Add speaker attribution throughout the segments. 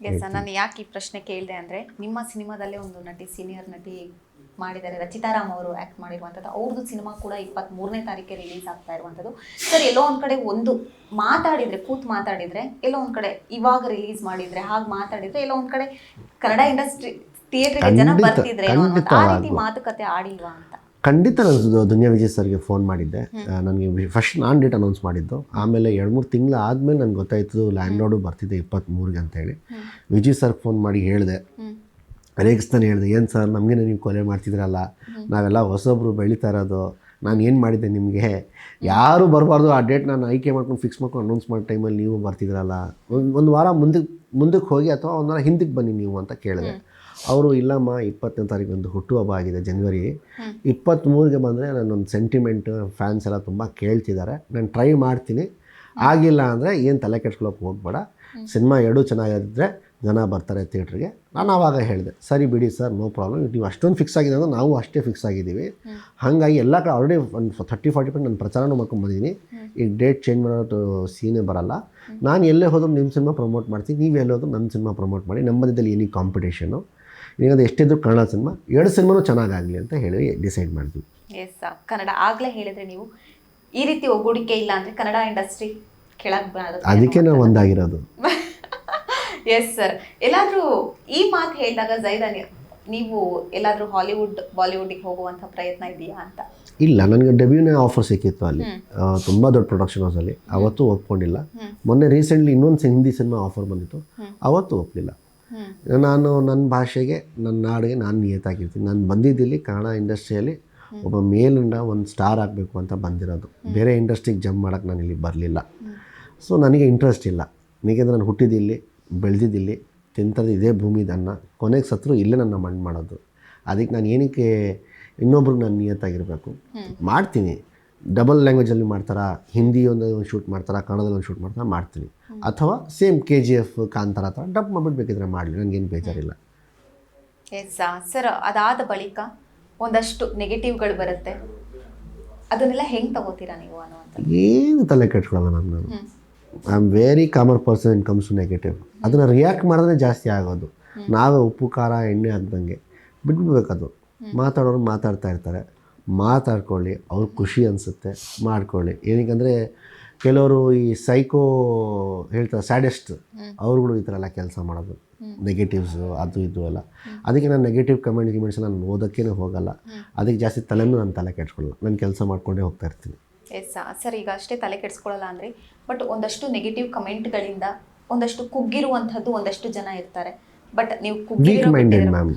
Speaker 1: S ನಾನು ಯಾಕೆ ಈ ಪ್ರಶ್ನೆ ಕೇಳಿದೆ ಅಂದ್ರೆ ನಿಮ್ಮ ಸಿನಿಮಾದಲ್ಲೇ ಒಂದು ನಟಿ ಸೀನಿಯರ್ ನಟಿ ಮಾಡಿದ್ದಾರೆ. ರಚಿತಾರಾಮ್ ಅವರು ಆಕ್ಟ್ ಮಾಡಿರುವಂತದ್ದು ಅವ್ರದ್ದು ಸಿನಿಮಾ ಕೂಡ ಇಪ್ಪತ್ತ್ ಮೂರನೇ ತಾರೀಕೆ ರಿಲೀಸ್ ಆಗ್ತಾ ಇರುವಂತದ್ದು ಸರ್ ಎಲ್ಲೋ ಒಂದ್ ಕಡೆ ಒಂದು ಮಾತಾಡಿದ್ರೆ ಕೂತ್ ಮಾತಾಡಿದ್ರೆ ಎಲ್ಲೋ ಒಂದ್ ಕಡೆ ಇವಾಗ ರಿಲೀಸ್ ಮಾಡಿದ್ರೆ ಹಾಗೆ ಮಾತಾಡಿದ್ರೆ ಎಲ್ಲೋ ಒಂದ್ ಕಡೆ ಕನ್ನಡ ಇಂಡಸ್ಟ್ರಿ ಥಿಯೇಟರ್ಗೆ ಜನ ಬರ್ತಿದ್ರೆ ಆ ರೀತಿ ಮಾತುಕತೆ ಆಡಿಲ್ವಾ? ಅಂತ
Speaker 2: ಖಂಡಿತ ನಾನು ದುನಿಯಾ ವಿಜಯ್ ಸರ್ಗೆ ಫೋನ್ ಮಾಡಿದ್ದೆ. ನನಗೆ ಫಸ್ಟ್ ನಾನ್ ಡೇಟ್ ಅನೌನ್ಸ್ ಮಾಡಿದ್ದು. ಆಮೇಲೆ ಎರಡು ಮೂರು ತಿಂಗಳು ಆದಮೇಲೆ ನನಗೆ ಗೊತ್ತಾಯಿತು ಲ್ಯಾಂಡ್ ರೋಡು ಬರ್ತಿದ್ದೆ ಇಪ್ಪತ್ತ್ಮೂರಿಗೆ ಅಂತೇಳಿ ವಿಜಯ್ ಸರ್ ಫೋನ್ ಮಾಡಿ ಹೇಳಿದೆ. ರೇಗಿಸ್ತಾನೆ ಹೇಳಿದೆ ಏನು ಸರ್ ನಮಗೆ ನೀವು ಕೊಲೆ ಮಾಡ್ತಿದ್ರಲ್ಲ? ನಾವೆಲ್ಲ ಹೊಸೊಬ್ರು ಬೆಳೀತಾ ಇರೋದು. ನಾನು ಏನು ಮಾಡಿದ್ದೆ ನಿಮಗೆ? ಯಾರು ಬರಬಾರ್ದು ಆ ಡೇಟ್ ನಾನು ಆಯ್ಕೆ ಮಾಡ್ಕೊಂಡು ಫಿಕ್ಸ್ ಮಾಡ್ಕೊಂಡು ಅನೌನ್ಸ್ ಮಾಡೋ ಟೈಮಲ್ಲಿ ನೀವು ಬರ್ತಿದ್ರಲ್ಲ? ಒಂದು ಒಂದು ವಾರ ಮುಂದಕ್ಕೆ ಮುಂದಕ್ಕೆ ಹೋಗಿ ಅಥವಾ ಒಂದು ವಾರ ಹಿಂದಕ್ಕೆ ಬನ್ನಿ ನೀವು ಅಂತ ಕೇಳಿದೆ. ಅವರು, ಇಲ್ಲಮ್ಮ, ಇಪ್ಪತ್ತನೇ ತಾರೀಕು ಒಂದು ಹುಟ್ಟುಹಬ್ಬ ಆಗಿದೆ ಜನವರಿ ಇಪ್ಪತ್ತ್ಮೂರಿಗೆ ಬಂದರೆ ನನ್ನೊಂದು ಸೆಂಟಿಮೆಂಟ್ ಫ್ಯಾನ್ಸ್ ಎಲ್ಲ ತುಂಬ ಕೇಳ್ತಿದ್ದಾರೆ. ನಾನು ಟ್ರೈ ಮಾಡ್ತೀನಿ. ಆಗಿಲ್ಲ ಅಂದರೆ ಏನು ತಲೆ ಕೆಡ್ಸ್ಕೊಳಕ್ಕೆ ಹೋಗ್ಬೇಡ. ಸಿನಿಮಾ ಎರಡೂ ಚೆನ್ನಾಗಿದ್ದರೆ ಜನ ಬರ್ತಾರೆ ಥಿಯೇಟ್ರಿಗೆ ನಾನು ಆವಾಗ ಹೇಳಿದೆ, ಸರಿ ಬಿಡಿ ಸರ್, ನೋ ಪ್ರಾಬ್ಲಮ್. ನೀವು ಅಷ್ಟೊಂದು ಫಿಕ್ಸ್ ಆಗಿದೆ ಅಂದರೆ ನಾವು ಅಷ್ಟೇ ಫಿಕ್ಸ್ ಆಗಿದ್ದೀವಿ. ಹಾಗಾಗಿ ಎಲ್ಲ ಕಡೆ ಆಲ್ರೆಡಿ ಒಂದು ಥರ್ಟಿ ಫಾರ್ಟಿ ಪರ್ಸೆಂಟ್ ನಾನು ಪ್ರಚಾರನೂ ಮಾಡ್ಕೊಂಬಂದಿದ್ದೀನಿ ಈಗ ಡೇಟ್ ಚೇಂಜ್ ಮಾಡೋದು ಸೀನೇ ಬರಲ್ಲ. ನಾನು ಎಲ್ಲೇ ಹೋದ್ರೂ ನಿಮ್ಮ ಸಿನಿಮಾ ಪ್ರಮೋಟ್ ಮಾಡ್ತೀನಿ. ನೀವು ಎಲ್ಲೇ ನನ್ನ ಸಿನಿಮಾ ಪ್ರಮೋಟ್ ಮಾಡಿ. ನಮ್ಮ ಮಧ್ಯದಲ್ಲಿ ಏನಿ ಕಾಂಪಿಟೇಷನು ಅದು ಎಷ್ಟಿದ್ರು ಕನ್ನಡ ಸಿನಿಮಾ ಎರಡು ಸಿನಿಮಾನೂ ಚೆನ್ನಾಗಾಗಲಿ ಅಂತ ಹೇಳಿ ಡಿಸೈಡ್ ಮಾಡಿದ್ವಿ
Speaker 1: ಎಸ್ ಕನ್ನಡ ಆಗಲೇ ಹೇಳಿದ್ರೆ ನೀವು ಈ ರೀತಿ ಒಗ್ಗೂಡಿಕೆ ಇಲ್ಲ ಅಂದರೆ ಕನ್ನಡ ಇಂಡಸ್ಟ್ರಿ ಕೆಳಗೆ ಬರೋದು
Speaker 2: ಅದಕ್ಕೆ ನಾವು ಒಂದಾಗಿರೋದು.
Speaker 1: ಎಸ್ ಸರ್ ಎಲ್ಲಾದರೂ ಈ ಮಾತು ಹೇಳಿದಾಗ ಜೈದಾನಿ ನೀವು ಎಲ್ಲಾದರೂ ಹಾಲಿವುಡ್ ಬಾಲಿವುಡ್ಗೆ ಹೋಗುವಂಥ ಪ್ರಯತ್ನ ಇದೆಯಾ ಅಂತ?
Speaker 2: ಇಲ್ಲ ನನಗೆ ಡೆಬ್ಯೂನೇ ಆಫರ್ ಸಿಕ್ಕಿತ್ತು ಅಲ್ಲಿ. ತುಂಬ ದೊಡ್ಡ ಪ್ರೊಡಕ್ಷನ್ ಹೌಸಲ್ಲಿ ಅವತ್ತು ಒಪ್ಕೊಂಡಿಲ್ಲ. ಮೊನ್ನೆ ರೀಸೆಂಟ್ಲಿ ಇನ್ನೊಂದು ಹಿಂದಿ ಸಿನಿಮಾ ಆಫರ್ ಬಂದಿತ್ತು. ಅವತ್ತು ಒಪ್ಪಲಿಲ್ಲ ನಾನು ನನ್ನ ಭಾಷೆಗೆ ನನ್ನ ನಾಡಿಗೆ ನಾನು ನಿಯತಾಗಿರ್ತೀನಿ ನಾನು ಬಂದಿದ್ದಿಲ್ಲಿ ಕನ್ನಡ ಇಂಡಸ್ಟ್ರಿಯಲ್ಲಿ ಒಬ್ಬ ಮೇಲಿಂದ ಒಂದು ಸ್ಟಾರ್ ಆಗಬೇಕು ಅಂತ ಬಂದಿರೋದು. ಬೇರೆ ಇಂಡಸ್ಟ್ರಿಗೆ ಜಂಪ್ ಮಾಡೋಕ್ಕೆ ನಾನು ಇಲ್ಲಿ ಬರಲಿಲ್ಲ. ಸೊ ನನಗೆ ಇಂಟ್ರೆಸ್ಟ್ ಇಲ್ಲ. ಏಕೆಂದರೆ ನಾನು ಹುಟ್ಟಿದಿಲ್ಲಿ ಬೆಳೆದಿದ್ದಿಲ್ಲಿ ತಿಂತದ್ದು ಇದೇ ಭೂಮಿ ಅನ್ನ ಕೊನೆಗೆ ಸತ್ರು ಇಲ್ಲೇ ನನ್ನ ಮಣ್ಣು ಮಾಡೋದು. ಅದಕ್ಕೆ ನಾನು ಏನಕ್ಕೆ ಇನ್ನೊಬ್ರಿಗೆ ನಾನು ನಿಯತ್ತಾಗಿರಬೇಕು? ಮಾಡ್ತೀನಿ. ಡಬಲ್ ಲ್ಯಾಂಗ್ವೇಜಲ್ಲಿ ಮಾಡ್ತಾರಾ ಹಿಂದಿ ಒಂದು ಶೂಟ್ ಮಾಡ್ತಾರಾ ಕನ್ನಡದಲ್ಲಿ ಒಂದು ಶೂಟ್ ಮಾಡ್ತಾರಾ ಮಾಡ್ತೀನಿ. ಅಥವಾ same K G F Kantara ಥರ ಡಬ್ ಮಾಡ್ಬಿಟ್ಟು ಬೇಕಿದ್ರೆ ಮಾಡಲಿ ನನಗೇನು ಬೇಜಾರಿಲ್ಲ.
Speaker 1: ಸರ್ ಅದಾದ ಬಳಿಕ ಒಂದಷ್ಟು ನೆಗೆಟಿವ್ಗಳು ಬರುತ್ತೆ. ಅದನ್ನೆಲ್ಲ ಹೆಂಗೆ ತಗೋತೀರಾ ನೀವು ಅನ್ನುವಂಥದ್ದು?
Speaker 2: ಏನು ತಲೆ ಕೆಟ್ಕೊಳ್ಳಲ್ಲ ನಾನು. ನಾನು I am very common person in comes to negative ಅದನ್ನು ರಿಯಾಕ್ಟ್ ಮಾಡಿದ್ರೆ ಜಾಸ್ತಿ ಆಗೋದು. ನಾವೇ ಉಪ್ಪು ಖಾರ ಎಣ್ಣೆ ಹಾಕ್ದಂಗೆ ಬಿಟ್ಬಿಡ್ಬೇಕದು. ಮಾತಾಡೋರು ಮಾತಾಡ್ತಾ ಇರ್ತಾರೆ. ಮಾತಾಡ್ಕೊಳ್ಳಿ ಅವ್ರಿಗೆ ಖುಷಿ ಅನಿಸುತ್ತೆ ಮಾಡ್ಕೊಳ್ಳಿ. ಏನಕ್ಕಂದರೆ ಕೆಲವರು ಈ ಸೈಕೋ ಹೇಳ್ತಾರೆ ಸ್ಯಾಡೆಸ್ಟ್ ಅವ್ರುಗಳು ಈ ಥರ ಎಲ್ಲ ಕೆಲಸ ಮಾಡೋದು. ನೆಗೆಟಿವ್ಸು ಅದು ಇದು ಎಲ್ಲ. ಅದಕ್ಕೆ ನಾನು ನೆಗೆಟಿವ್ ಕಮೆಂಟ್ ಗಿಮೆಂಟ್ಸ್ ನಾನು ಓದೋಕ್ಕೇ ಹೋಗಲ್ಲ. ಅದಕ್ಕೆ ಜಾಸ್ತಿ ತಲೆನೂ ನಾನು ತಲೆ ಕೆಡ್ಸ್ಕೊಳ್ಳಲ್ಲ. ನಾನು ಕೆಲಸ ಮಾಡ್ಕೊಂಡೇ ಹೋಗ್ತಾ ಇರ್ತೀನಿ.
Speaker 1: ಎಸ್ ಸರ್ ಈಗ ಅಷ್ಟೇ ತಲೆ ಕೆಡಿಸ್ಕೊಳ್ಳಲ್ಲ ಅಂದರೆ ಬಟ್ ಒಂದಷ್ಟು ನೆಗೆಟಿವ್ ಕಮೆಂಟ್ಗಳಿಂದ ಒಂದಷ್ಟು ಕುಗ್ಗಿರುವಂಥದ್ದು ಒಂದಷ್ಟು ಜನ ಇರ್ತಾರೆ. ಬಟ್ ನೀವು
Speaker 2: weak minded ma'am.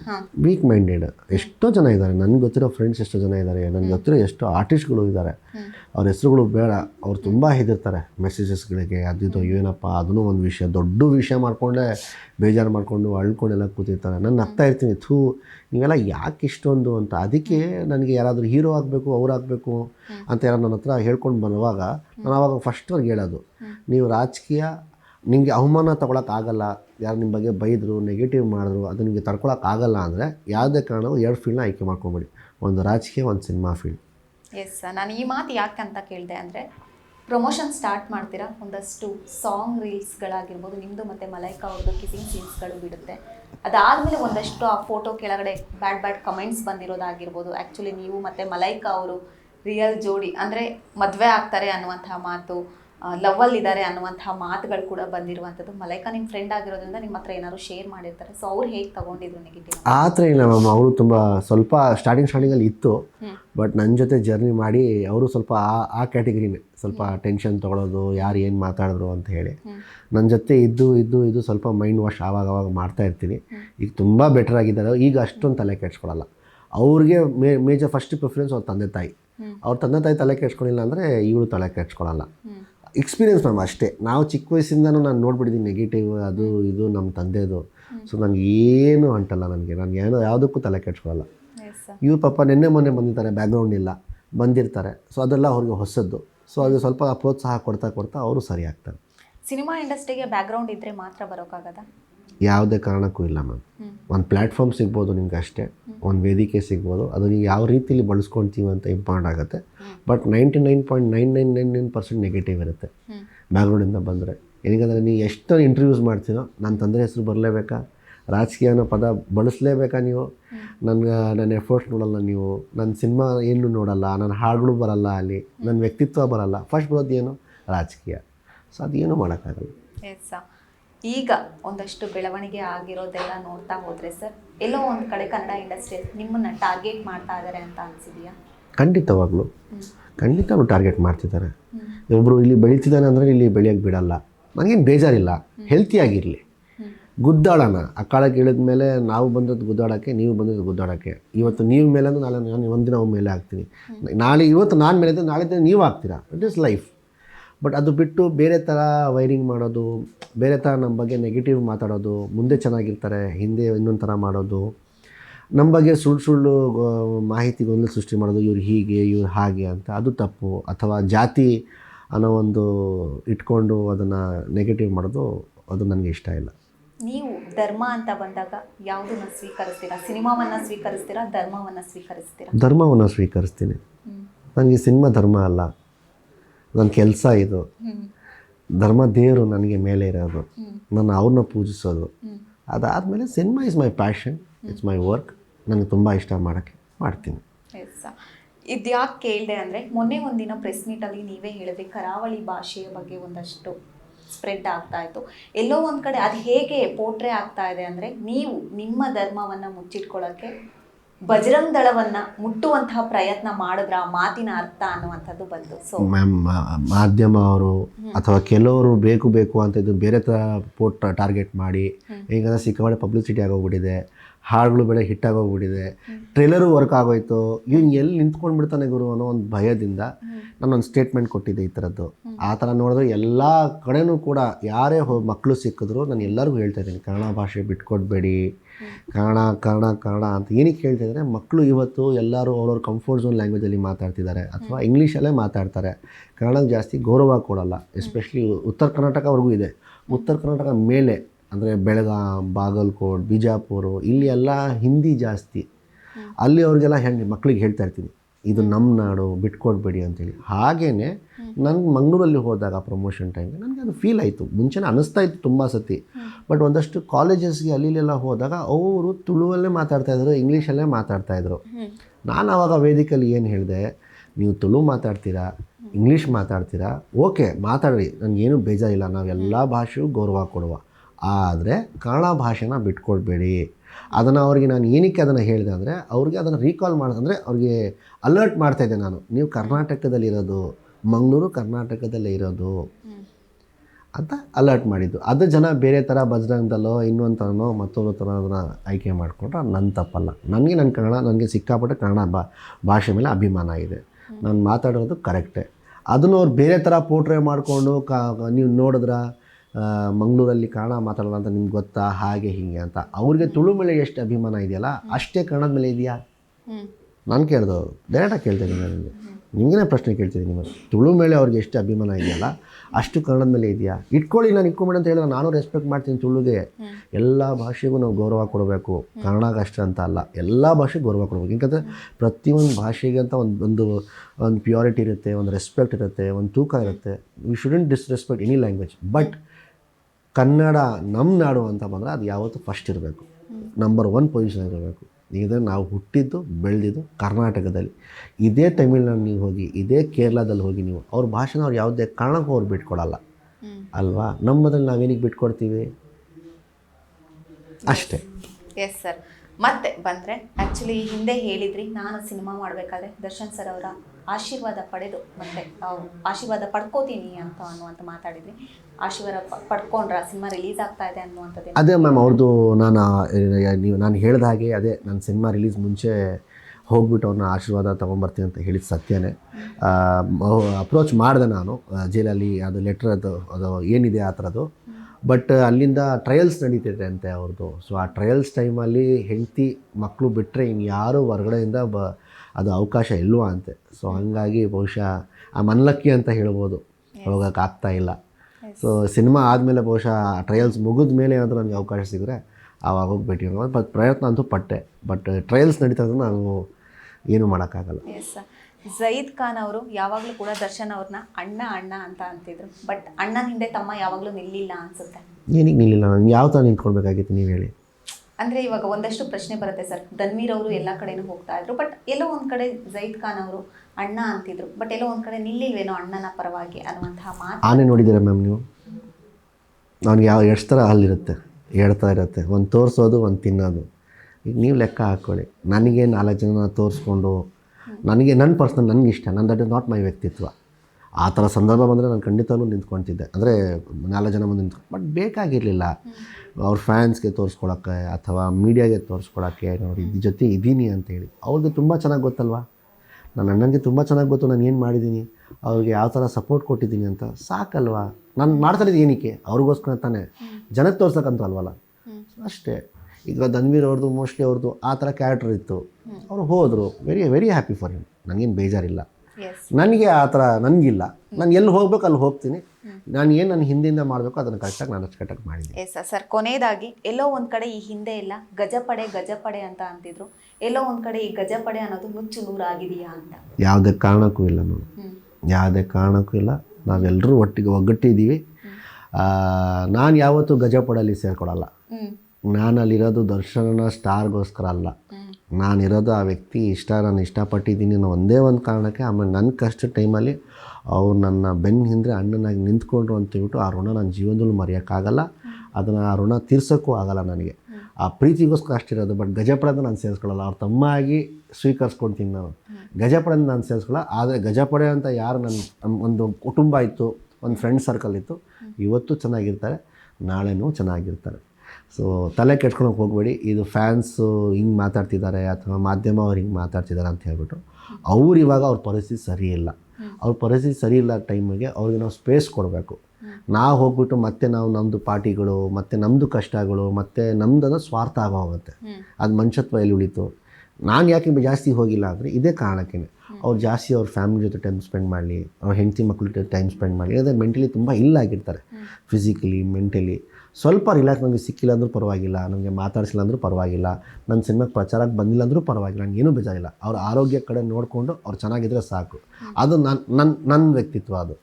Speaker 2: Weak minded ಎಷ್ಟೋ ಜನ ಇದ್ದಾರೆ. ನನಗೆ ಗೊತ್ತಿರೋ ಫ್ರೆಂಡ್ಸ್ ಎಷ್ಟೋ ಜನ ಇದ್ದಾರೆ. ನನಗೆ ಗೊತ್ತಿರೋ ಎಷ್ಟೋ ಆರ್ಟಿಸ್ಟ್ಗಳು ಇದ್ದಾರೆ. ಅವ್ರ ಹೆಸರುಗಳು ಬೇಡ. ಅವ್ರು ತುಂಬ ಹೆದಿರ್ತಾರೆ ಮೆಸೇಜಸ್ಗಳಿಗೆ ಅದು ಇದು ಏನಪ್ಪ? ಅದನ್ನೂ ಒಂದು ವಿಷಯ. ದೊಡ್ಡ ವಿಷಯ ಮಾಡಿಕೊಂಡೆ ಬೇಜಾರು ಮಾಡಿಕೊಂಡು ಅಳ್ಕೊಂಡೆಲ್ಲ ಕೂತಿರ್ತಾರೆ. ನಾನು ನಗ್ತಾ ಇರ್ತೀನಿ. ಥೂ ನೀವೆಲ್ಲ ಯಾಕೆ ಇಷ್ಟೊಂದು ಅಂತ? ಅದಕ್ಕೆ ನನಗೆ ಯಾರಾದರೂ ಹೀರೋ ಆಗಬೇಕು ಅವ್ರು ಆಗಬೇಕು ಅಂತ ಯಾರು ನನ್ನ ಹತ್ರ ಹೇಳ್ಕೊಂಡು ಬರುವಾಗ ನಾನು ಅವಾಗ ಫಸ್ಟ್ ಅವ್ರಿಗೆ ಹೇಳೋದು ನೀವು ರಾಜಕೀಯ ನಿಮಗೆ ಅವಮಾನ ಆಗಲ್ಲ. ಯಾರು ನಿಮ್ಮ ಬಗ್ಗೆ ಬೈದರು ನೆಗೆಟಿವ್ ಮಾಡಿದ್ರು, ಅದು ನಿಮಗೆ ಆಗಲ್ಲ ಅಂದರೆ ಯಾವುದೇ ಕಾರಣವೂ ಎರಡು ಫೀಲ್ಡ್ನ ಆಯ್ಕೆ ಮಾಡ್ಕೊಬೇಡಿ. ಒಂದು ರಾಜಕೀಯ, ಒಂದು ಸಿನಿಮಾ ಫೀಲ್ಡ್
Speaker 1: ಎಸ್ ನಾನು ಈ ಮಾತು ಯಾಕೆ ಅಂತ ಕೇಳಿದೆ ಅಂದರೆ ಪ್ರಮೋಷನ್ ಸ್ಟಾರ್ಟ್ ಮಾಡ್ತೀರಾ? ಒಂದಷ್ಟು ಸಾಂಗ್ ರೀಲ್ಸ್ಗಳಾಗಿರ್ಬೋದು ನಿಮ್ಮದು ಮತ್ತು ಮಲೈಕಾ ಅವ್ರದ್ದು ಕಿಸಿಂಗ್ ಸೀನ್ಸ್ಗಳು ಬಿಡುತ್ತೆ. ಅದಾದಮೇಲೆ ಒಂದಷ್ಟು ಆ ಫೋಟೋ ಕೆಳಗಡೆ ಬ್ಯಾಡ್ ಬ್ಯಾಡ್ ಕಮೆಂಟ್ಸ್ ಬಂದಿರೋದಾಗಿರ್ಬೋದು. ಆ್ಯಕ್ಚುಲಿ ನೀವು ಮತ್ತು ಮಲೈಕಾ ಅವರು ರಿಯಲ್ ಜೋಡಿ, ಅಂದರೆ ಮದುವೆ ಆಗ್ತಾರೆ ಅನ್ನುವಂಥ ಮಾತು ಲವ್ವಲ್ಲಿ ಇದ್ದಾರೆ ಅನ್ನುವಂತಹ ಮಾತುಗಳು ಕೂಡ ಬಂದಿರುವಂಥದ್ದು. ಮಲೈಕಾ ನಿಮ್ಮ ಫ್ರೆಂಡ್ ಆಗಿರೋದ್ರಿಂದ ನಿಮ್ಮ ಹತ್ರ ಏನಾದ್ರು ಶೇರ್ ಮಾಡಿರ್ತಾರೆ. ಸೊ ಅವ್ರು ಹೇಗೆ ತಗೊಂಡಿದ್ರು ನೆಗೆಟಿವ್
Speaker 2: ಆ ಥರ ಇಲ್ಲ ಮ್ಯಾಮ್ ಅವರು ತುಂಬ ಸ್ವಲ್ಪ ಸ್ಟಾರ್ಟಿಂಗ್ ಸ್ಟಾರ್ಟಿಂಗಲ್ಲಿ ಇತ್ತು. ಬಟ್ ನನ್ನ ಜೊತೆ ಜರ್ನಿ ಮಾಡಿ ಅವರು ಸ್ವಲ್ಪ ಆ ಆ ಕ್ಯಾಟಗರಿನೇ ಸ್ವಲ್ಪ ಟೆನ್ಷನ್ ತೊಗೊಳೋದು ಯಾರು ಏನು ಮಾತಾಡಿದ್ರು ಅಂತ ಹೇಳಿ. ನನ್ನ ಜೊತೆ ಇದ್ದು ಇದ್ದು ಇದು ಸ್ವಲ್ಪ ಮೈಂಡ್ ವಾಶ್ ಆವಾಗ ಆವಾಗ ಮಾಡ್ತಾ ಇರ್ತೀನಿ. ಈಗ ತುಂಬ ಬೆಟರ್ ಆಗಿದ್ದಾರೆ. ಈಗ ಅಷ್ಟೊಂದು ತಲೆ ಕೆಡ್ಸ್ಕೊಳಲ್ಲ. ಅವ್ರಿಗೆ ಮೇ ಮೇಜರ್ ಫಸ್ಟ್ ಪ್ರಿಫರೆನ್ಸ್ ಅವ್ರ ತಂದೆ ತಾಯಿ. ಅವ್ರ ತಂದೆ ತಾಯಿ ತಲೆ ಕೆಡ್ಸ್ಕೊಳ್ಳಿಲ್ಲ ಅಂದರೆ ಇವಳು ತಲೆ ಕೆಡ್ಸ್ಕೊಳಲ್ಲ. ಎಕ್ಸ್ಪೀರಿಯನ್ಸ್ ಮ್ಯಾಮ್ ಅಷ್ಟೇ. ನಾವು ಚಿಕ್ಕ ವಯಸ್ಸಿಂದನೂ ನಾನು ನೋಡ್ಬಿಟ್ಟಿದ್ದೀನಿ ನೆಗೆಟಿವ್ ಅದು ಇದು ನಮ್ಮ ತಂದೆದು. ಸೊ ನನಗೆ ಏನು ಅಂಟಲ್ಲ ನನಗೆ. ನಾನು ಏನೋ ಯಾವುದಕ್ಕೂ ತಲೆ ಕೆಡ್ಸ್ಕೊಳ್ಳಲ್ಲ ಇವ್ರು ಪಾಪ ನಿನ್ನೆ ಮೊನ್ನೆ ಬಂದಿರ್ತಾರೆ ಬ್ಯಾಕ್ಗ್ರೌಂಡ್ ಇಲ್ಲ ಬಂದಿರ್ತಾರೆ. ಸೊ ಅದೆಲ್ಲ ಅವ್ರಿಗೆ ಹೊಸದ್ದು. ಸೊ ಅದು ಸ್ವಲ್ಪ ಪ್ರೋತ್ಸಾಹ ಕೊಡ್ತಾ ಕೊಡ್ತಾ ಅವರು ಸರಿ ಆಗ್ತಾರೆ.
Speaker 1: ಸಿನಿಮಾ ಇಂಡಸ್ಟ್ರಿಗೆ ಬ್ಯಾಕ್ಗ್ರೌಂಡ್ ಇದ್ದರೆ ಮಾತ್ರ ಬರೋಕ್ಕಾಗದ?
Speaker 2: ಯಾವುದೇ ಕಾರಣಕ್ಕೂ ಇಲ್ಲ ಮ್ಯಾಮ್. ಒಂದು ಪ್ಲ್ಯಾಟ್ಫಾರ್ಮ್ ಸಿಗ್ಬೋದು ನಿಮ್ಗೆ ಅಷ್ಟೇ. ಒಂದು ವೇದಿಕೆ ಸಿಗ್ಬೋದು. ಅದು ನೀವು ಯಾವ ರೀತಿಲಿ ಬಳಸ್ಕೊಳ್ತೀವಿ ಅಂತ ಇಂಪಾರ್ಟ್ ಆಗುತ್ತೆ. But ninety nine point nine nine nine nine percent negative ಇರುತ್ತೆ. ಬಂದರೆ. ಏನಕ್ಕಂದರೆ ನೀವು ಎಷ್ಟು ಇಂಟರ್ವ್ಯೂಸ್ ಮಾಡ್ತೀನೋ ನನ್ನ ತಂದೆ ಹೆಸರು ಬರಲೇಬೇಕಾ? ರಾಜಕೀಯ ಅನ್ನೋ ಪದ ಬಳಸಲೇಬೇಕಾ ನೀವು? ನನಗೆ ನನ್ನ ಎಫರ್ಟ್ಸ್ ನೋಡಲ್ಲ ನೀವು. ನನ್ನ ಸಿನಿಮಾ ಏನು ನೋಡಲ್ಲ, ನನ್ನ ಹಾಡುಗಳು ಬರಲ್ಲ ಅಲ್ಲಿ. ನನ್ನ ವ್ಯಕ್ತಿತ್ವ ಬರಲ್ಲ. ಫಸ್ಟ್ ಬರೋದು ಏನು? ರಾಜಕೀಯ. ಸೊ ಅದೇನು ಮಾಡೋಕ್ಕಾಗಲ್ಲ.
Speaker 1: ಈಗ ಒಂದಷ್ಟು ಬೆಳವಣಿಗೆ ಆಗಿರೋದೆಲ್ಲ ನೋಡ್ತಾ ಹೋದ್ರೆ ಸರ್ ಎಲ್ಲೋ ಒಂದು ಕಡೆ ಕನ್ನಡ ಇಂಡಸ್ಟ್ರಿ ನಿಮ್ಮನ್ನ ಟಾರ್ಗೆಟ್ ಮಾಡ್ತಾ ಇದ್ದಾರೆ ಅಂತ ಅನ್ಸಿದೆಯಾ?
Speaker 2: ಖಂಡಿತವಾಗ್ಲೂ.
Speaker 1: ಖಂಡಿತ
Speaker 2: ಖಂಡಿತವಾಗ್ಲೂ ಟಾರ್ಗೆಟ್ ಮಾಡ್ತಿದ್ದಾರೆ. ಒಬ್ಬರು ಇಲ್ಲಿ ಬೆಳೀತಿದ್ದಾನೆ ಅಂದರೆ ಇಲ್ಲಿ ಬೆಳೆಯೋಕ್ಕೆ ಬಿಡಲ್ಲ. ನನಗೇನು ಬೇಜಾರಿಲ್ಲ. ಹೆಲ್ತಿಯಾಗಿರಲಿ. ಗುದ್ದಾಡೋಣ. ಆ ಕಾಳಕ್ಕೆ ಇಳಿದ ಮೇಲೆ ನಾವು ಬಂದದ್ದು ಗುದ್ದಾಡೋಕ್ಕೆ ನೀವು ಬಂದದ್ದು ಗುದ್ದಾಡೋಕ್ಕೆ ಇವತ್ತು ನೀವು ಮೇಲೆ ಅಂದ್ರೆ ನಾಳೆ ನಾನು ಒಂದಿನ ಮೇಲೆ ಆಗ್ತೀನಿ ನಾಳೆ ಇವತ್ತು ನಾನು ಮೇಲೆ ಅಂದರೆ ನಾಳೆ ದಿನ ನೀವು ಆಗ್ತೀರಾ ಇಟ್ ಇಸ್ ಲೈಫ್ ಬಟ್ ಅದು ಬಿಟ್ಟು ಬೇರೆ ಥರ ವೈರಿಂಗ್ ಮಾಡೋದು ಬೇರೆ ಥರ ನಮ್ಮ ಬಗ್ಗೆ ನೆಗೆಟಿವ್ ಮಾತಾಡೋದು ಮುಂದೆ ಚೆನ್ನಾಗಿರ್ತಾರೆ ಹಿಂದೆ ಇನ್ನೊಂದು ಥರ ಮಾಡೋದು. ನಮ್ಮ ಬಗ್ಗೆ ಸುಳ್ಳು ಸುಳ್ಳು ಮಾಹಿತಿ ಗೊಂದಲ ಸೃಷ್ಟಿ ಮಾಡೋದು ಇವ್ರು ಹೀಗೆ ಇವ್ರು ಹಾಗೆ ಅಂತ. ಅದು ತಪ್ಪು. ಅಥವಾ ಜಾತಿ ಅನ್ನೋ ಒಂದು ಇಟ್ಕೊಂಡು ಅದನ್ನು ನೆಗೆಟಿವ್ ಮಾಡೋದು ಅದು ನನಗೆ ಇಷ್ಟ ಇಲ್ಲ.
Speaker 1: ನೀವು ಧರ್ಮ ಅಂತ ಬಂದಾಗ ಯಾವುದನ್ನು ಸ್ವೀಕರಿಸ್ತೀರಾ? ಸಿನಿಮಾವನ್ನು ಸ್ವೀಕರಿಸ್ತೀರಾ? ಧರ್ಮವನ್ನು ಸ್ವೀಕರಿಸ್ತೀರಾ?
Speaker 2: ಧರ್ಮವನ್ನು ಸ್ವೀಕರಿಸ್ತೀನಿ. ನನಗೆ ಸಿನಿಮಾ ಧರ್ಮ ಅಲ್ಲ. ನನ್ನ ಕೆಲಸ ಇದು. ಧರ್ಮ ದೇವರು ನನಗೆ ಮೇಲೆ ಇರೋದು. ನಾನು ಅವ್ರನ್ನ ಪೂಜಿಸೋದು. ಅದಾದಮೇಲೆ cinema is my passion it's my work ನನಗೆ ತುಂಬ ಇಷ್ಟ ಮಾಡೋಕ್ಕೆ ಮಾಡ್ತೀನಿ.
Speaker 1: ಎಸ್ ಇದು ಯಾಕೆ ಕೇಳಿದೆ ಅಂದರೆ ಮೊನ್ನೆ ಒಂದಿನ ಪ್ರೆಸ್ ಮೀಟಲ್ಲಿ ನೀವೇ ಹೇಳಿದ್ರಿ ಕರಾವಳಿ ಭಾಷೆಯ ಬಗ್ಗೆ ಒಂದಷ್ಟು ಸ್ಪ್ರೆಡ್ ಆಗ್ತಾ ಇತ್ತು. ಎಲ್ಲೋ ಒಂದು ಕಡೆ ಅದು ಹೇಗೆ ಪೋಟ್ರೆ ಆಗ್ತಾ ಇದೆ ಅಂದರೆ ನೀವು ನಿಮ್ಮ ಧರ್ಮವನ್ನು ಮುಚ್ಚಿಟ್ಕೊಳ್ಳೋಕ್ಕೆ ಬಜರಂಗ್ ದಳವನ್ನ ಮುಟ್ಟುವಂತಹ ಪ್ರಯತ್ನ ಮಾಡಿದ್ರ ಮಾತಿನ ಅರ್ಥ ಅನ್ನುವಂಥದ್ದು ಬಂತು. ಸೊ
Speaker 2: ಮ್ಯಾಮ್ ಮಾಧ್ಯಮ ಅವರು ಅಥವಾ ಕೆಲವರು ಬೇಕು ಬೇಕು ಅಂತ ಇದು ಬೇರೆ ಥರ ಪೋಟ್ ಟಾರ್ಗೆಟ್ ಮಾಡಿ ಈಗಂದ್ರೆ ಸಿಕ್ಕಾಪಟ್ಟೆ ಪಬ್ಲಿಸಿಟಿ ಆಗೋಗ್ಬಿಟ್ಟಿದೆ ಹಾಡುಗಳು ಬೆಳೆ ಹಿಟ್ ಆಗೋಗ್ಬಿಟ್ಟಿದೆ ಟ್ರೇಲರು ವರ್ಕ್ ಆಗೋಯ್ತು ಇವ್ನು ಎಲ್ಲಿ ನಿಂತ್ಕೊಂಡು ಬಿಡ್ತಾನೆ ಗುರು ಅನ್ನೋ ಒಂದು ಭಯದಿಂದ ನಾನೊಂದು ಸ್ಟೇಟ್ಮೆಂಟ್ ಕೊಟ್ಟಿದ್ದೆ ಈ ಥರದ್ದು ಆ ಥರ ನೋಡಿದ್ರೆ ಎಲ್ಲ ಕಡೆನೂ ಕೂಡ ಯಾರೇ ಹೋ ಮಕ್ಕಳು ಸಿಕ್ಕಿದ್ರು ನಾನು ಎಲ್ಲರಿಗೂ ಹೇಳ್ತಾ ಇದ್ದೀನಿ ಕನ್ನಡ ಭಾಷೆ ಬಿಟ್ಕೊಡ್ಬೇಡಿ ಕನ್ನಡ ಕನ್ನಡ ಕನ್ನಡ ಅಂತ ಏನಕ್ಕೆ ಹೇಳ್ತಾ ಇದ್ದಾರೆ ಮಕ್ಕಳು ಇವತ್ತು ಎಲ್ಲರೂ ಅವ್ರವ್ರ ಕಂಫರ್ಟ್ ಝೋನ್ ಲ್ಯಾಂಗ್ವೇಜಲ್ಲಿ ಮಾತಾಡ್ತಿದ್ದಾರೆ ಅಥವಾ ಇಂಗ್ಲೀಷಲ್ಲೇ ಮಾತಾಡ್ತಾರೆ. ಕನ್ನಡಕ್ಕೆ ಜಾಸ್ತಿ ಗೌರವ ಕೊಡೋಲ್ಲ ಎಸ್ಪೆಷಲಿ ಉತ್ತರ ಕರ್ನಾಟಕವರೆಗೂ ಇದೆ. ಉತ್ತರ ಕರ್ನಾಟಕ ಮೇಲೆ ಅಂದರೆ ಬೆಳಗಾಂ ಬಾಗಲಕೋಟ್ ಬಿಜಾಪುರ ಇಲ್ಲಿ ಎಲ್ಲ ಹಿಂದಿ ಜಾಸ್ತಿ. ಅಲ್ಲಿ ಅವ್ರಿಗೆಲ್ಲ ಹೆಣ್ಣು ಮಕ್ಕಳಿಗೆ ಹೇಳ್ತಾ ಇರ್ತೀನಿ ಇದು ನಮ್ಮ ನಾಡು ಬಿಟ್ಕೊಡ್ಬೇಡಿ ಅಂತೇಳಿ. ಹಾಗೇ ನನಗೆ ಮಂಗಳೂರಲ್ಲಿ ಹೋದಾಗ ಪ್ರಮೋಷನ್ ಟೈಮ್ಗೆ ನನಗೆ ಅದು ಫೀಲ್ ಆಯಿತು. ಮುಂಚೆನೇ ಅನಿಸ್ತಾ ಇತ್ತು ತುಂಬ ಸತಿ. ಬಟ್ ಒಂದಷ್ಟು ಕಾಲೇಜಸ್ಗೆ ಅಲ್ಲಿಲೆಲ್ಲ ಹೋದಾಗ ಅವರು ತುಳುವಲ್ಲೇ ಮಾತಾಡ್ತಾ ಇದ್ರು ಇಂಗ್ಲೀಷಲ್ಲೇ ಮಾತಾಡ್ತಾ ಇದ್ರು. ನಾನು ಆವಾಗ ವೇದಿಕಲ್ಲಿ ಏನು ಹೇಳಿದೆ ನೀವು ತುಳು ಮಾತಾಡ್ತೀರಾ ಇಂಗ್ಲೀಷ್ ಮಾತಾಡ್ತೀರಾ? ಓಕೆ ಮಾತಾಡಿ ನನಗೇನು ಬೇಜಾರಿಲ್ಲ. ನಾವೆಲ್ಲ ಭಾಷೆಯೂ ಗೌರವ ಕೊಡುವ. ಆದರೆ ಕನ್ನಡ ಭಾಷೆನ ಬಿಟ್ಕೊಡ್ಬೇಡಿ. ಅದನ್ನು ಅವ್ರಿಗೆ ನಾನು ಏನಕ್ಕೆ ಅದನ್ನು ಹೇಳಿದೆ ಅಂದರೆ, ಅವ್ರಿಗೆ ಅದನ್ನು ರೀಕಾಲ್ ಮಾಡೋದಂದರೆ ಅವ್ರಿಗೆ ಅಲರ್ಟ್ ಮಾಡ್ತಾ ಇದ್ದೆ ನಾನು, ನೀವು ಕರ್ನಾಟಕದಲ್ಲಿರೋದು ಮಂಗಳೂರು ಕರ್ನಾಟಕದಲ್ಲೇ ಇರೋದು ಅಂತ ಅಲರ್ಟ್ ಮಾಡಿದ್ದು. ಅದು ಜನ ಬೇರೆ ಥರ ಬಜರಂಗದಲ್ಲೋ ಇನ್ನೊಂದು ಥರನೋ ಮತ್ತೊಂದು ಥರ ಅದನ್ನು ಆಯ್ಕೆ ಮಾಡಿಕೊಂಡ್ರೆ ನನ್ನ ತಪ್ಪಲ್ಲ. ನನಗೆ ನನ್ನ ಕನ್ನಡ, ನನಗೆ ಸಿಕ್ಕಾಪಟ್ಟೆ ಕನ್ನಡ ಬಾ, ಭಾಷೆ ಮೇಲೆ ಅಭಿಮಾನ ಇದೆ. ನಾನು ಮಾತಾಡೋದು ಕರೆಕ್ಟೇ ಅದನ್ನು ಅವ್ರು ಬೇರೆ ಥರ ಪೋರ್ಟ್ರೇ ಮಾಡಿಕೊಂಡು ಕಾ, ನೀವು ನೋಡಿದ್ರ? ಮಂಗಳೂರಲ್ಲಿ ಕನ್ನಡ ಮಾತಾಡೋಣ ಅಂತ ನಿಮ್ಗೆ ಗೊತ್ತಾ? ಹಾಗೆ ಹೀಗೆ ಅಂತ. ಅವ್ರಿಗೆ ತುಳು ಮೇಲೆ ಎಷ್ಟು ಅಭಿಮಾನ ಇದೆಯಲ್ಲ ಅಷ್ಟೇ ಕನ್ನಡದ ಮೇಲೆ ಇದೆಯಾ? ನಾನು ಕೇಳ್ದು ಡೈರೆಕ್ಟಾಗಿ ಕೇಳ್ತೇನೆ ನನಗೆ ನಿಮಗೇನೆ ಪ್ರಶ್ನೆ ಕೇಳ್ತೀನಿ ನಿಮಗೆ ತುಳು ಮೇಲೆ ಅವ್ರಿಗೆ ಎಷ್ಟು ಅಭಿಮಾನ ಇದೆಯಲ್ಲ ಅಷ್ಟು ಕನ್ನಡದ ಮೇಲೆ ಇದೆಯಾ? ಇಟ್ಕೊಳ್ಳಿ ನಾನು ಇಟ್ಕೊಂಬೇಡ ಅಂತ ಹೇಳಿದ್ರೆ ನಾನು ರೆಸ್ಪೆಕ್ಟ್ ಮಾಡ್ತೀನಿ ತುಳುಗೆ. ಎಲ್ಲ ಭಾಷೆಗೂ ನಾವು ಗೌರವ ಕೊಡಬೇಕು. ಕನ್ನಡಕ್ಕೆ ಅಷ್ಟೇ ಅಂತ ಅಲ್ಲ. ಎಲ್ಲ ಭಾಷೆಗೆ ಗೌರವ ಕೊಡಬೇಕು. ಯಾಕಂದರೆ ಪ್ರತಿಯೊಂದು ಭಾಷೆಗೆ ಅಂತ ಒಂದು ಒಂದು ಒಂದು ಪ್ಯೂರಿಟಿ ಇರುತ್ತೆ ಒಂದು ರೆಸ್ಪೆಕ್ಟ್ ಇರುತ್ತೆ ಒಂದು ತೂಕ ಇರುತ್ತೆ. We shouldn't disrespect any language but Kannada ನಮ್ಮ ನಾಡು ಅಂತ ಬಂದರೆ ಅದು ಯಾವತ್ತೂ ಫಸ್ಟ್ ಇರಬೇಕು. ನಂಬರ್ ಒನ್ ಪೊಸಿಷನ್ ಇರಬೇಕು. ಈಗ ನಾವು ಹುಟ್ಟಿದ್ದು, ಬೆಳೆದಿದ್ದು ಕರ್ನಾಟಕದಲ್ಲಿ. ಇದೇ ತಮಿಳ್ನಾಡಿನ ಹೋಗಿ, ಇದೇ ಕೇರಳದಲ್ಲಿ ಹೋಗಿ ನೀವು, ಅವ್ರ ಭಾಷೆನ ಅವ್ರು ಯಾವುದೇ ಕಾರಣಕ್ಕೂ ಅವ್ರು ಬಿಟ್ಕೊಡಲ್ಲ. ಅಲ್ವಾ? ನಮ್ಮದಲ್ಲಿ ನಾವೇನಿಗೆ ಬಿಟ್ಕೊಡ್ತೀವಿ? ಅಷ್ಟೇ.
Speaker 1: ಎಸ್ ಸರ್ ಮತ್ತೆ ಬಂದರೆ ಆ್ಯಕ್ಚುಲಿ ಹಿಂದೆ ಹೇಳಿದ್ರಿ, ನಾನು ಸಿನಿಮಾ ಮಾಡಬೇಕಾದ್ರೆ ದರ್ಶನ್ ಸರ್ ಅವರ ಆಶೀರ್ವಾದ ಪಡೆದು ಮತ್ತೆ ಆಶೀರ್ವಾದ ಪಡ್ಕೋತೀನಿ ಅಂತ ಅನ್ನುವಂತ ಮಾತಾಡಿದ್ರಿ. ಆಶೀರ್ವಾದ ಪಡ್ಕೊಂಡ್ರ ಸಿನಿಮಾ ರಿಲೀಸ್ ಆಗ್ತಾ ಇದೆ ಅನ್ನುವಂಥದ್ದು
Speaker 2: ಅದೇ ಮ್ಯಾಮ್ ಅವ್ರದ್ದು ನಾನು ನೀವು, ನಾನು ಹೇಳಿದ ಹಾಗೆ ಅದೇ ನನ್ನ ಸಿನಿಮಾ ರಿಲೀಸ್ ಮುಂಚೆ ಹೋಗ್ಬಿಟ್ಟು ಅವ್ರನ್ನ ಆಶೀರ್ವಾದ ತೊಗೊಂಬರ್ತೀನಿ ಅಂತ ಹೇಳಿದ ಸತ್ಯನೇ. ಅಪ್ರೋಚ್ ಮಾಡಿದೆ ನಾನು ಜೈಲಲ್ಲಿ ಅದು ಲೆಟ್ರ್ ಅದು ಅದು ಏನಿದೆ ಆ ಥರದ್ದು ಬಟ್ ಅಲ್ಲಿಂದ ಟ್ರಯಲ್ಸ್ ನಡೀತಿದೆ ಅಂತೆ ಅವ್ರದ್ದು ಸೊ ಆ ಟ್ರಯಲ್ಸ್ ಟೈಮಲ್ಲಿ ಹೆಂಡತಿ ಮಕ್ಕಳು ಬಿಟ್ಟರೆ ಇನ್ನು ಯಾರೂ ಹೊರಗಡೆಯಿಂದ ಬ ಅದು ಅವಕಾಶ ಇಲ್ವಾ ಅಂತೆ. ಸೊ ಹಂಗಾಗಿ ಬಹುಶಃ ಆ ಮನ್ಲಕ್ಕಿ ಅಂತ ಹೇಳ್ಬೋದು. ಹೋಗೋಕೆ ಆಗ್ತಾ ಇಲ್ಲ. ಸೊ ಸಿನಿಮಾ ಆದಮೇಲೆ ಬಹುಶಃ ಟ್ರಯಲ್ಸ್ ಮುಗಿದ ಮೇಲೆ ಏನಾದರೂ ನನಗೆ ಅವಕಾಶ ಸಿಕ್ಕರೆ ಆವಾಗ ಹೋಗಿ ಭೇಟಿ ಬಟ್ ಪ್ರಯತ್ನ ಅಂತೂ ಪಟ್ಟೆ. ಬಟ್ ಟ್ರಯಲ್ಸ್ ನಡೀತಾ ಇದ್ರೆ ನಾನು ಏನು ಮಾಡೋಕ್ಕಾಗಲ್ಲ.
Speaker 1: ಜಯೀದ್ ಖಾನ್ ಅವರು ಯಾವಾಗಲೂ ಕೂಡ ದರ್ಶನ್ ಅವ್ರನ್ನ ಅಣ್ಣ ಅಣ್ಣ ಅಂತ ಅಂತಿದ್ರು. ಬಟ್ ಅಣ್ಣನ ಹಿಂದೆ ತಮ್ಮ ಯಾವಾಗಲೂ ನಿಲ್ಲಿಲ್ಲ ಅನ್ಸುತ್ತೆ.
Speaker 2: ಏನಕ್ಕೆ ನಿಲ್ಲಿಲ್ಲ? ನಾನು ಯಾವ ಥರ ನಿಂತ್ಕೊಳ್ಬೇಕಾಗಿತ್ತು ನೀವು ಹೇಳಿ?
Speaker 1: ಅಂದ್ರೆ ಇವಾಗ ಒಂದಷ್ಟು ಪ್ರಶ್ನೆ ಬರುತ್ತೆ ಸರ್. ಧನ್ವೀರ್ ಅವರು ಎಲ್ಲ ಕಡೆನೂ ಹೋಗ್ತಾ ಇದ್ರು ಬಟ್ ಎಲ್ಲೋ ಒಂದ್ ಕಡೆ ಜಯೀದ್ ಖಾನ್ ಅವರು ಅಣ್ಣ ಅಂತಿದ್ರು. ಬಟ್ ಎಲ್ಲೋ ಒಂದ್ ಕಡೆ ನಿಲ್ಲಿಲ್ವೇನೋ ಅಣ್ಣನ ಪರವಾಗಿ ಅನ್ನುವಂತಹ ಮಾತು.
Speaker 2: ಆನೆ ನೋಡಿದ್ದೀರಾ ಮ್ಯಾಮ್ ನೀವು? ಅವ್ನಿಗೆ ಯಾವ ಎಷ್ಟು ಥರ ಅಲ್ಲಿರುತ್ತೆ ಹೇಳ್ತಾ ಇರುತ್ತೆ. ಒಂದು ತೋರಿಸೋದು ಒಂದು ತಿನ್ನೋದು. ಈಗ ನೀವು ಲೆಕ್ಕ ಹಾಕ್ಕೊಳ್ಳಿ ನನಗೆ ನಾಲ್ಕು ಜನ ತೋರಿಸ್ಕೊಂಡು ನನಗೆ ನನ್ನ ಪರ್ಸನಲ್ ನನಗೆ ಇಷ್ಟ ನನ್ನ ದಟ್ ಇಸ್ ನಾಟ್ ಮೈ ವ್ಯಕ್ತಿತ್ವ. ಆ ಥರ ಸಂದರ್ಭ ಬಂದರೆ ನಾನು ಖಂಡಿತವೂ ನಿಂತ್ಕೊಳ್ತಿದ್ದೆ. ಅಂದರೆ ನಾಲ್ಕು ಜನ ಬಂದು ನಿಂತ್ಕೊಂಡು ಬಟ್ ಬೇಕಾಗಿರಲಿಲ್ಲ. ಅವ್ರ ಫ್ಯಾನ್ಸ್ಗೆ ತೋರಿಸ್ಕೊಳಕ್ಕೆ ಅಥವಾ ಮೀಡಿಯಾಗೆ ತೋರಿಸ್ಕೊಳಕ್ಕೆ ನೋಡಿ ಇದ್ರ ಜೊತೆ ಇದ್ದೀನಿ ಅಂತೇಳಿ ಅವ್ರಿಗೆ ತುಂಬ ಚೆನ್ನಾಗಿ ಗೊತ್ತಲ್ವಾ? ನನ್ನ ಅಣ್ಣನಿಗೆ ತುಂಬ ಚೆನ್ನಾಗಿ ಗೊತ್ತು ನಾನು ಏನು ಮಾಡಿದ್ದೀನಿ ಅವ್ರಿಗೆ ಯಾವ ಥರ ಸಪೋರ್ಟ್ ಕೊಟ್ಟಿದ್ದೀನಿ ಅಂತ. ಸಾಕಲ್ವಾ? ನಾನು ಮಾಡ್ತಾ ಇರೋದು ಏನಕ್ಕೆ? ಅವ್ರಿಗೋಸ್ಕರ ತಾನೇ. ಜನಕ್ಕೆ ತೋರ್ಸಕ್ಕಂತ ಅಲ್ವಲ್ಲ? ಅಷ್ಟೇ. ಈಗ ಧನ್ವೀರ್ ಅವ್ರದ್ದು ಮೋಸ್ಟ್ಲಿ ಅವ್ರದ್ದು ಆ ಥರ ಕ್ಯಾರೆಕ್ಟರ್ ಇತ್ತು. ಅವರು ಹೋದರು. Very very happy for him ನನಗೇನು ಬೇಜಾರಿಲ್ಲ. ನನಗೆ ಆ ಥರ ನನಗಿಲ್ಲ ನಾನು ಎಲ್ಲಿ ಹೋಗ್ಬೇಕು ಅಲ್ಲಿ ಹೋಗ್ತೀನಿ. ನಾನು ಏನು ನನ್ನ ಹಿಂದಿಂದ ಮಾಡಬೇಕು ಅದನ್ನು ಕರೆಕ್ಟಾಗಿ ನಾನು ಅಚ್ಚುಕಟ್ಟಾಗಿ ಮಾಡಿದ್ದೀನಿ.
Speaker 1: ಎಸ್ ಸರ್ ಕೊನೆಯದಾಗಿ ಎಲ್ಲೋ ಒಂದು ಕಡೆ ಈ ಹಿಂದೆ ಇಲ್ಲ. ಗಜಪಡೆ ಗಜಪಡೆ ಅಂತ ಅಂತಿದ್ರು. ಎಲ್ಲೋ ಒಂದು ಕಡೆ ಈ ಗಜಪಡೆ ಅನ್ನೋದು ನುಚ್ಚು ನೂರಾಗಿದೆಯಾ ಅಂತ.
Speaker 2: ಯಾವುದೇ ಕಾರಣಕ್ಕೂ ಇಲ್ಲ ನಾನು ಯಾವುದೇ ಕಾರಣಕ್ಕೂ ಇಲ್ಲ. ನಾವೆಲ್ಲರೂ ಒಟ್ಟಿಗೆ ಒಗ್ಗಟ್ಟಿದ್ದೀವಿ. ನಾನು ಯಾವತ್ತೂ ಗಜಪಡೆಯಲ್ಲಿ ಸೇರ್ಕೊಡಲ್ಲ. ನಾನು ಅಲ್ಲಿರೋದು ದರ್ಶನನ ಸ್ಟಾರ್ಗೋಸ್ಕರ ಅಲ್ಲ. ನಾನಿರೋದು ಆ ವ್ಯಕ್ತಿ ಇಷ್ಟ, ನಾನು ಇಷ್ಟಪಟ್ಟಿದ್ದೀನಿ ಅನ್ನೋ ಒಂದೇ ಒಂದು ಕಾರಣಕ್ಕೆ ಆಮೇಲೆ ನನ್ನ ಕಷ್ಟ ಟೈಮಲ್ಲಿ ಅವ್ರು ನನ್ನ ಬೆನ್ನ ಹಿಂದೆ ಅಣ್ಣನಾಗಿ ನಿಂತ್ಕೊಂಡ್ರು ಅಂತ ಹೇಳ್ಬಿಟ್ಟು ಆ ಋಣ ನನ್ನ ಜೀವನದಲ್ಲೂ ಮರೆಯೋಕ್ಕಾಗಲ್ಲ. ಅದನ್ನು ಆ ಋಣ ತೀರ್ಸೋಕ್ಕೂ ಆಗಲ್ಲ ನನಗೆ. ಆ ಪ್ರೀತಿಗೋಸ್ಕರ ಅಷ್ಟಿರೋದು ಬಟ್ ಗಜಪಡೆದ ನಾನು ಸೇರಿಸ್ಕೊಳ್ಳಲ್ಲ. ಅವ್ರ ತಮ್ಮ ಆಗಿ ಸ್ವೀಕರಿಸ್ಕೊಳ್ತೀನಿ ನಾನು. ಗಜಪಡೆಯಿಂದ ನಾನು ಸೇರಿಸ್ಕೊಳ್ಳಲ್ಲ, ಆದರೆ ಗಜಪಡೆ ಅಂತ ಯಾರು ನನ್ನ ಒಂದು ಕುಟುಂಬ ಇತ್ತು, ಒಂದು ಫ್ರೆಂಡ್ ಸರ್ಕಲ್ ಇತ್ತು, ಇವತ್ತು ಚೆನ್ನಾಗಿರ್ತಾರೆ, ನಾಳೆನೂ ಚೆನ್ನಾಗಿರ್ತಾರೆ. ಸೊ ತಲೆ ಕೆಡ್ಸ್ಕೊಳಕ್ಕೆ ಹೋಗಬೇಡಿ. ಇದು ಫ್ಯಾನ್ಸು ಹಿಂಗೆ ಮಾತಾಡ್ತಿದ್ದಾರೆ ಅಥವಾ ಮಾಧ್ಯಮ ಅವ್ರು ಹಿಂಗೆ ಮಾತಾಡ್ತಿದ್ದಾರೆ ಅಂತ ಹೇಳ್ಬಿಟ್ಟು ಅವ್ರು ಇವಾಗ ಅವ್ರ ಪರಿಸ್ಥಿತಿ ಸರಿ ಇಲ್ಲ. ಅವ್ರ ಪರಿಸ್ಥಿತಿ ಸರಿ ಇಲ್ಲ ಟೈಮಿಗೆ ಅವ್ರಿಗೆ ನಾವು ಸ್ಪೇಸ್ ಕೊಡಬೇಕು. ನಾವು ಹೋಗ್ಬಿಟ್ಟು ಮತ್ತೆ ನಾವು ನಮ್ಮದು ಪಾರ್ಟಿಗಳು ಮತ್ತು ನಮ್ಮದು ಕಷ್ಟಗಳು ಮತ್ತು ನಮ್ಮದಾದ ಸ್ವಾರ್ಥ
Speaker 1: ಆಗೋಗುತ್ತೆ
Speaker 2: ಅದು ಮನುಷ್ಯತ್ವ ಎಲ್ಲಿ ಉಳಿತು. ನಾನು ಯಾಕೆ ಜಾಸ್ತಿ ಹೋಗಿಲ್ಲ ಅಂದರೆ ಇದೇ ಕಾರಣಕ್ಕೇ ಅವ್ರು ಜಾಸ್ತಿ ಅವ್ರ ಫ್ಯಾಮಿಲಿ ಜೊತೆ ಟೈಮ್ ಸ್ಪೆಂಡ್ ಮಾಡಲಿ ಅವ್ರ ಹೆಂಡತಿ ಮಕ್ಕಳ ಜೊತೆ ಟೈಮ್ ಸ್ಪೆಂಡ್ ಮಾಡಲಿ ಅದೇ ಮೆಂಟಲಿ ತುಂಬ ಇಲ್ಲ ಆಗಿರ್ತಾರೆ. ಫಿಸಿಕಲಿ ಮೆಂಟಲಿ ಸ್ವಲ್ಪ ರಿಲ್ಯಾಕ್ಸ್ ನನಗೆ ಸಿಕ್ಕಿಲ್ಲ ಅಂದರೂ ಪರವಾಗಿಲ್ಲ ನನಗೆ ಮಾತಾಡಿಸಿಲ್ಲ ಅಂದರೂ ಪರವಾಗಿಲ್ಲ ನನ್ನ ಸಿನಿಮಾಗೆ ಪ್ರಚಾರಕ್ಕೆ ಬಂದಿಲ್ಲ ಅಂದರೂ ಪರವಾಗಿಲ್ಲ ನನಗೆ ಏನೂ ಬೇಜಾರಿಲ್ಲ. ಅವ್ರ ಆರೋಗ್ಯ ಕಡೆ ನೋಡಿಕೊಂಡು ಅವ್ರು ಚೆನ್ನಾಗಿದ್ದರೆ ಸಾಕು. ಅದು ನನ್ನ ನನ್ನ ನನ್ನ ವ್ಯಕ್ತಿತ್ವ ಅದು.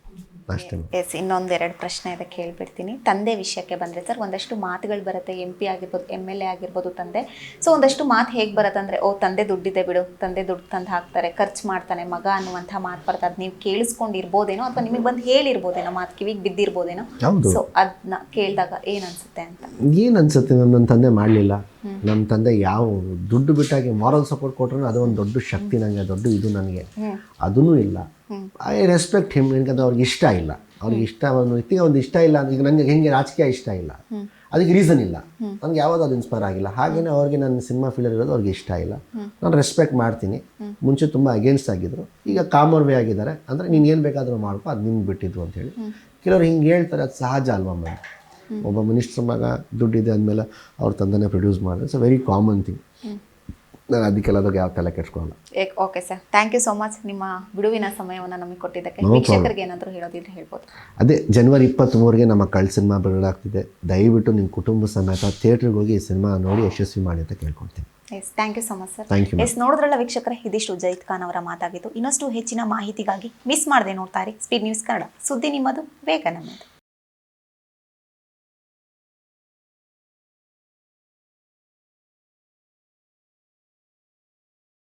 Speaker 1: ಎಸ್ ಇನ್ನೊಂದೆರಡು ಪ್ರಶ್ನೆ ಇದೆ ಕೇಳ್ಬಿಡ್ತೀನಿ ತಂದೆ ವಿಷಯಕ್ಕೆ ಬಂದರೆ ಸರ್ ಒಂದಷ್ಟು ಮಾತುಗಳು ಬರುತ್ತೆ. ಎಂ ಪಿ ಆಗಿರ್ಬೋದು ಎಂ ಎಲ್ ಎ ಆಗಿರ್ಬೋದು ತಂದೆ. ಸೊ ಒಂದಷ್ಟು ಮಾತು ಹೇಗೆ ಬರುತ್ತೆ ಅಂದರೆ ಓ ತಂದೆ ದುಡ್ಡಿದೆ ಬಿಡು ತಂದೆ ದುಡ್ಡು ತಂದು ಹಾಕ್ತಾರೆ ಖರ್ಚು ಮಾಡ್ತಾನೆ ಮಗ ಅನ್ನುವಂಥ ಮಾತು ಬರುತ್ತೆ. ಅದು ನೀವು ಕೇಳಿಸ್ಕೊಂಡಿರ್ಬೋದೇನೋ ಅಥವಾ ನಿಮಗೆ ಬಂದು ಹೇಳಿರ್ಬೋದೇನೋ ಮಾತು ಕಿವಿಗೆ ಬಿದ್ದಿರ್ಬೋದೇನೋ. ಸೊ ಅದನ್ನ ಕೇಳಿದಾಗ ಏನು ಅನ್ಸುತ್ತೆ ಅಂತ?
Speaker 2: ಏನು ಅನ್ಸುತ್ತೆ ನನ್ನ ತಂದೆ ಮಾಡಲಿಲ್ಲ. ನಮ್ಮ ತಂದೆ ಯಾವ ದುಡ್ಡು ಬಿಟ್ಟಾಗಿ ಮಾರಲ್ ಸಪೋರ್ಟ್ ಕೊಟ್ರು ಅದು ಒಂದು ದೊಡ್ಡ ಶಕ್ತಿ ನನಗೆ ದೊಡ್ಡ ಇದು ನನಗೆ ಅದೂ ಇಲ್ಲ. ಐ ರೆಸ್ಪೆಕ್ಟ್ ಹಿಮ್ ಯಾಕಂದ್ರೆ ಅವ್ರಿಗೆ ಇಷ್ಟ ಇಲ್ಲ. ಅವ್ರಿಗೆ ಇಷ್ಟ ಒಂದು ವ್ಯಕ್ತಿಗೆ ಒಂದು ಇಷ್ಟ ಇಲ್ಲ ಈಗ ನನಗೆ ಹೆಂಗೆ ರಾಜಕೀಯ ಇಷ್ಟ ಇಲ್ಲ. ಅದಕ್ಕೆ ರೀಸನ್ ಇಲ್ಲ. ನನಗೆ ಯಾವುದು ಅದು ಇನ್ಸ್ಪೈರ್ ಆಗಿಲ್ಲ. ಹಾಗೇನೆ ಅವ್ರಿಗೆ ನನ್ನ ಸಿನಿಮಾ ಫೀಲರ್ ಇರೋದು ಅವ್ರಿಗೆ ಇಷ್ಟ ಇಲ್ಲ. ನಾನು ರೆಸ್ಪೆಕ್ಟ್ ಮಾಡ್ತೀನಿ. ಮುಂಚೆ ತುಂಬ ಅಗೇನ್ಸ್ಟ್ ಆಗಿದ್ರು. ಈಗ ಕಾಮನ್ ವೇ ಆಗಿದ್ದಾರೆ. ಅಂದರೆ ನೀನು ಏನು ಬೇಕಾದರೂ ಮಾಡ್ಕೊ ಅದು ನಿಮ್ಗೆ ಬಿಟ್ಟಿದ್ದು ಅಂತ ಹೇಳಿ. ಕೆಲವ್ರು ಹಿಂಗೆ ಹೇಳ್ತಾರೆ ಅದು ಸಹಜ ಅಲ್ವಾ ಮೇಡಮ್ ಒಬ್ಬ ಮಿನಿಸ್ಟ್ರ್ ಮಗ ದುಡ್ಡಿದೆ ಅಂದಮೇಲೆ ಅವ್ರ ತಂದೆನೇ ಪ್ರೊಡ್ಯೂಸ್ ಮಾಡಿದ್ರೆ it's a very common thing ನಾನು ಅದಕ್ಕೆಲ್ಲ ಬಗ್ಗೆ ಯಾವ ತಲೆ ಕೆಡ್ಸ್ಕೊಳ್ಳಲ್ಲ
Speaker 1: okay sir thank you so much ನಿಮ್ಮ ಬಿಡುವಿನ ಸಮಯವನ್ನು ನಮಗೆ ಕೊಟ್ಟಿದ್ದಕ್ಕೆ ವೀಕ್ಷಕರಿಗೆ ಏನಾದರೂ ಹೇಳೋದಿದ್ರೆ ಹೇಳ್ಬೋದು.
Speaker 2: ಅದೇ ಜನವರಿ ಇಪ್ಪತ್ತ್ಮೂರಿಗೆ ನಮ್ಮ ಕಳ್ ಸಿನಿಮಾ ಬಿಡುಗಡೆ ದಯವಿಟ್ಟು ನಿಮ್ಮ ಕುಟುಂಬ ಸಮೇತ ಥಿಯೇಟ್ರಿಗೆ ಹೋಗಿ ಈ ಸಿನಿಮಾ ನೋಡಿ ಯಶಸ್ವಿ ಮಾಡಿ ಅಂತ ಕೇಳ್ಕೊಳ್ತೀನಿ.
Speaker 1: Yes thank you so much sir yes ನೋಡಿದ್ರಲ್ಲ ವೀಕ್ಷಕರ ಇದಿಷ್ಟು ಜೈತ್ ಖಾನ್ ಅವರ ಮಾತಾಗಿತ್ತು ಇನ್ನಷ್ಟು ಹೆಚ್ಚಿನ ಮಾಹಿತಿಗಾಗಿ ಮಿಸ್ ಮಾಡದೆ ನೋಡ್ತಾರೆ. Speed news Kannada. ಸುದ್ದಿ ನಿಮ್ಮದು ಬೇಗ ನಮ್ಮದು